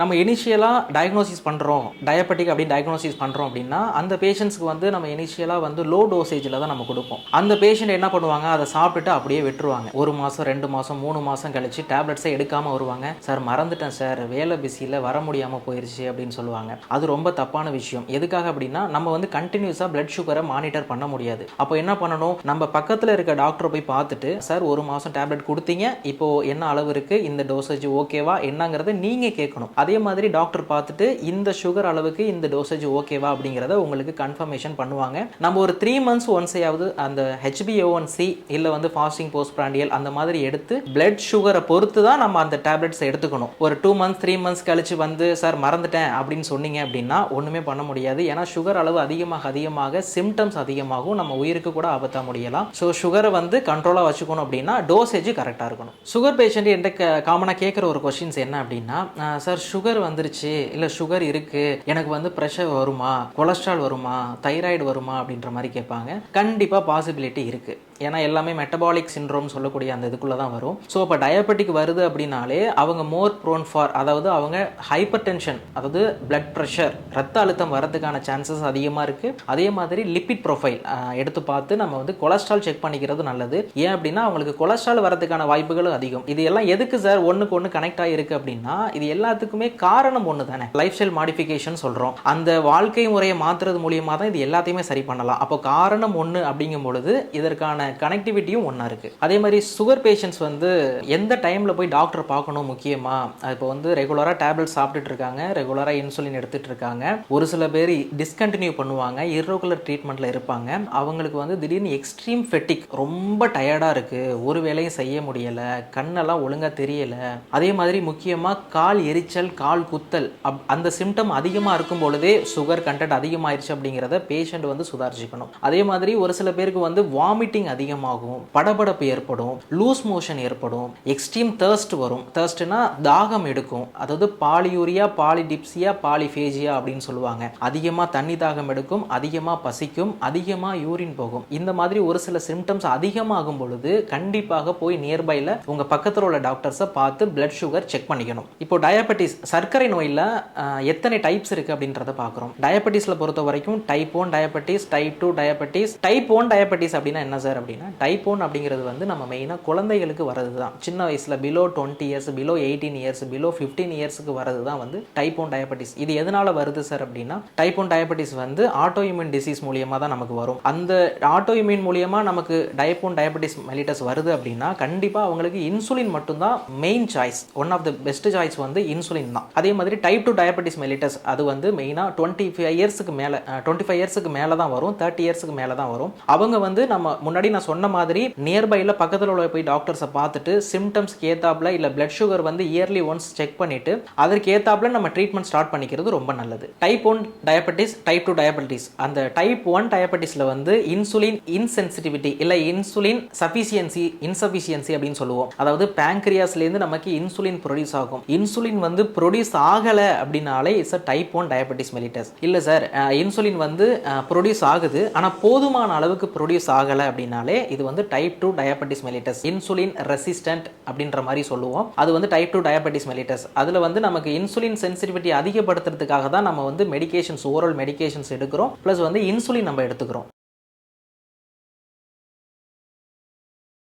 நம்ம இனிஷியலாக டயக்னோசிஸ் பண்ணுறோம் டயபெட்டிக் அப்படின்னு டயக்னோசிஸ் பண்ணுறோம் அப்படின்னா அந்த பேஷண்ட்ஸ்க்கு வந்து நம்ம இனிஷியலாக வந்து லோ டோசேஜில் தான் நம்ம கொடுப்போம். அந்த பேஷண்ட் என்ன பண்ணுவாங்க? அதை சாப்பிட்டுட்டு அப்படியே விட்டுருவாங்க. ஒரு மாதம் ரெண்டு மாதம் மூணு மாதம் கழிச்சு டேப்லெட்ஸை எடுக்காமல் வருவாங்க. சார் மறந்துட்டேன் சார். வேலை பிஸியில் வர முடியாமல் போயிடுச்சு அப்படின்னு சொல்லுவாங்க. அது ரொம்ப தப்பான விஷயம். எதுக்காக அப்படின்னா நம்ம வந்து கண்டினியூஸாக பிளட் சுகரை மானிட்டர் பண்ண முடியாது. அப்போ என்ன பண்ணணும்? நம்ம பக்கத்தில் இருக்க டாக்டரை போய் பார்த்துட்டு சார் ஒரு மாதம் டேப்லெட் கொடுத்தீங்க. இப்போ என்ன அளவு இருக்குது இந்த டோசேஜ் ஓகேவா என்னங்கிறத நீங்கள் கேட்கணும். அதே மாதிரி டாக்டர் பார்த்துட்டு இந்த சுகர் அளவுக்கு இந்த டோசேஜ் ஓகேவா அப்படிங்கிறத உங்களுக்கு கன்ஃபர்மேஷன் பண்ணுவாங்க. நம்ம ஒரு த்ரீ மந்த்ஸ் ஒன்ஸையாவது அந்த ஹெச்பிஓன்சி இல்லை வந்து ஃபாஸ்டிங் போஸ்ட் பிராண்டியல் அந்த மாதிரி எடுத்து பிளட் சுகரை பொறுத்து தான் நம்ம அந்த டேப்லெட்ஸ் எடுத்துக்கணும். ஒரு டூ மந்த்ஸ் த்ரீ மந்த்ஸ் கழிச்சு வந்து சார் மறந்துட்டேன் அப்படின்னு சொன்னீங்க அப்படின்னா ஒன்றுமே பண்ண முடியாது. ஏன்னா சுகர் அளவு அதிகமாக அதிகமாக சிம்டம்ஸ் அதிகமாகும் நம்ம உயிருக்கு கூட ஆபத்தாக முடியலாம். ஸோ சுகரை வந்து கண்ட்ரோலாக வச்சுக்கணும் அப்படின்னா டோசேஜ் கரெக்டாக இருக்கணும். சுகர் பேஷண்ட் என்கிட்ட காமனாக கேட்குற ஒரு கொஷின்ஸ் என்ன அப்படின்னா சார் சுகர் வந்துருச்சு இல்லை சுகர் இருக்குது எனக்கு வந்து ப்ரெஷர் வருமா கொலஸ்ட்ரால் வருமா தைராய்டு வருமா அப்படின்ற மாதிரி கேட்பாங்க. கண்டிப்பாக பாசிபிலிட்டி இருக்குது ஏன்னா எல்லாமே மெட்டபாலிக் சின்ரோம் சொல்லக்கூடிய அந்த இதுக்குள்ளே தான் வரும். ஸோ இப்போ டயபெட்டிக் வருது அப்படின்னாலே அவங்க மோர் ப்ரோன் ஃபார் அதாவது அவங்க ஹைப்பர் டென்ஷன் அதாவது பிளட் ப்ரெஷர் ரத்த அழுத்தம் வரதுக்கான சான்சஸ் அதிகமாக இருக்குது அதே மாதிரி லிப்பிட் ப்ரொஃபைல் எடுத்து பார்த்து நம்ம வந்து கொலஸ்ட்ரால் செக் பண்ணிக்கிறது நல்லது. ஏன் அப்படின்னா அவங்களுக்கு கொலஸ்ட்ரால் வரதுக்கான வாய்ப்புகளும் அதிகம். இது எல்லாம் எதுக்கு சார் ஒன்றுக்கு ஒன்று கனெக்ட் ஆகிருக்கு அப்படின்னா இது எல்லாத்துக்குமே காரணம் ஒன்று தானே. லைஃப் ஸ்டைல் மாடிஃபிகேஷன் சொல்கிறோம் அந்த வாழ்க்கை முறையை மாற்றுறது மூலியமாக தான் இது எல்லாத்தையுமே சரி பண்ணலாம். அப்போ காரணம் ஒன்று அப்படிங்கும் பொழுது இதற்கான கனெக்டிவிட்டியும் ஒன்றா இருக்குது அதே மாதிரி சுகர் பேஷண்ட்ஸ் வந்து எந்த டைமில் போய் டாக்டர் பார்க்கணும் முக்கியமாக இப்போ வந்து ரெகுலராக டேப்லெட் சாப்பிட்டுட்டு இருக்காங்க ரெகுலராக இன்சுலின் எடுத்துகிட்டு இருக்காங்க. ஒரு சில பேர் டிஸ்கண்டினியூ பண்ணுவாங்க இர்ரெகுலர் ட்ரீட்மெண்ட்டில் இருப்பாங்க. அவங்களுக்கு வந்து திடீர்னு எக்ஸ்ட்ரீம் ஃபெட்டிக் ரொம்ப டயர்டாக இருக்குது ஒரு வேலையும் செய்ய முடியலை கண்ணெல்லாம் ஒழுங்காக தெரியலை. அதே மாதிரி முக்கியமாக கால் எரிச்சல் கால் குத்தல் அப் அந்த சிம்டம் அதிகமாக இருக்கும் பொழுதே சுகர் கண்டென்ட் அதிகமாயிருச்சு அப்படிங்கிறத பேஷண்ட் வந்து சுதாரிச்சுக்கணும். அதே மாதிரி ஒரு சில பேருக்கு வந்து வாமிட்டிங் அதிகமாகும் படபடப்பு ஏற்படும் லூஸ் மோஷன் ஏற்படும் எக்ஸ்ட்ரீம் தேர்ஸ்ட் வரும். தேர்ஸ்ட்னா தாகம் எடுக்கும். அதாவது பாலியூரியா பாலிடிப்சியா பாலிஃபேஜியா அப்படின்னு சொல்லுவாங்க. அதிகமாக தண்ணி தாகம் எடுக்கும் அதிகமாக பசிக்கும் அதிகமாக யூரின் போகும். இந்த மாதிரி ஒரு சில சிம்டம்ஸ் அதிகமாகும் பொழுது கண்டிப்பாக போய் நியர்பையில் உங்கள் பக்கத்தில் உள்ள டாக்டர்ஸை பார்த்து பிளட் சுகர் செக் பண்ணிக்கணும். இப்போ டயபெட்டிஸ் சர்க்கரை நோயில் எத்தனை டைப்ஸ் இருக்குது அப்படின்றத பார்க்குறோம். டயபெட்டிஸில் பொறுத்த வரைக்கும் type one diabetes type two diabetes type one diabetes அப்படின்னா என்ன சார் அப்படின்னா டைப் ஒன் அப்படிங்கிறது வந்து நம்ம மெயினாக குழந்தைகளுக்கு வரது தான் சின்ன வயசில் below twenty years below eighteen years below fifteen இயர்ஸுக்கு வரது தான் வந்து டைப் ஒன் டயபெட்டிஸ் இது எதனால் வருது சார் அப்படின்னா டைப் ஒன் டயபெட்டிஸ் வந்து ஆட்டோ இம்யூன் டிசீஸ் மூலியமாக தான் நமக்கு வரும். அந்த ஆட்டோ இம்யூன் மூலியமாக நமக்கு டைப் ஒன் டயபெட்டிஸ் மெலிட்டஸ் வருது அப்படின்னா கண்டிப்பாக அவங்களுக்கு இன்சுலின் மட்டும்தான் main choice one of the best choice வந்து இன்சுலின் தான். அதே மாதிரி டைப் டூ டயபெட்டிஸ் மெலிட்டஸ் அது வந்து மெயினாக டுவெண்ட்டி ஃபைவ் இயர்ஸுக்கு மேலே டுவெண்ட்டி ஃபைவ் இயர்ஸுக்கு மேலே தான் வரும் தேர்ட்டி இயர்ஸுக்கு மேலே தான் வரும். அவங்க வந்து நம்ம முன்னாடி நான் சொன்ன மாதிரி நியர்பையில் பக்கத்தில் உள்ள போய் டாக்டர்ஸை பார்த்துட்டு சிம்டம்ஸ்க்கு ஏத்தாப்புல இல்லை பிளட் சுகர் வந்து இயர்லி ஒன்ஸ் செக் பண்ணிட்டு அதற்கு ஏத்தாப்புல நம்ம ட்ரீட்மெண்ட் ஸ்டார்ட் பண்ணிக்கிறது ரொம்ப நல்லது. Type one diabetes type two diabetes அந்த டைப் ஒன் டயபெட்டிஸில் வந்து இன்சுலின் இன்சென்சிட்டிவிட்டி இல்லை இன்சுலின் சஃபிஷியன்சி இன்சஃபிஷியன்சி அப்படின்னு சொல்லுவோம். அதாவது பேங்க்ரியாஸ்லேருந்து நமக்கு இன்சுலின் ப்ரொடியூஸ் ஆகும். இன்சுலின் வந்து ப்ரொடியூஸ் ஆகலை அப்படின்னாலே it's uh type one diabetes mellitus இல்லை சார் இன்சுலின் வந்து ப்ரொடியூஸ் ஆகுது. ஆனால் போதுமான அளவுக்கு ப்ரொடியூஸ் ஆகலை அப்படின்னா அப்படின்னாலே இது வந்து type two diabetes mellitus insulin resistant அப்படின்ற மாதிரி சொல்லுவோம். அது வந்து டைப் டூ டயபெட்டிஸ் மெலிட்டஸ் அதில் வந்து நமக்கு இன்சுலின் சென்சிட்டிவிட்டி அதிகப்படுத்துறதுக்காக தான் நம்ம வந்து மெடிகேஷன்ஸ் ஓரல் மெடிகேஷன்ஸ் எடுக்கிறோம். ப்ளஸ் வந்து இன்சுலின் நம்ம எடுத்துக்கிறோம்.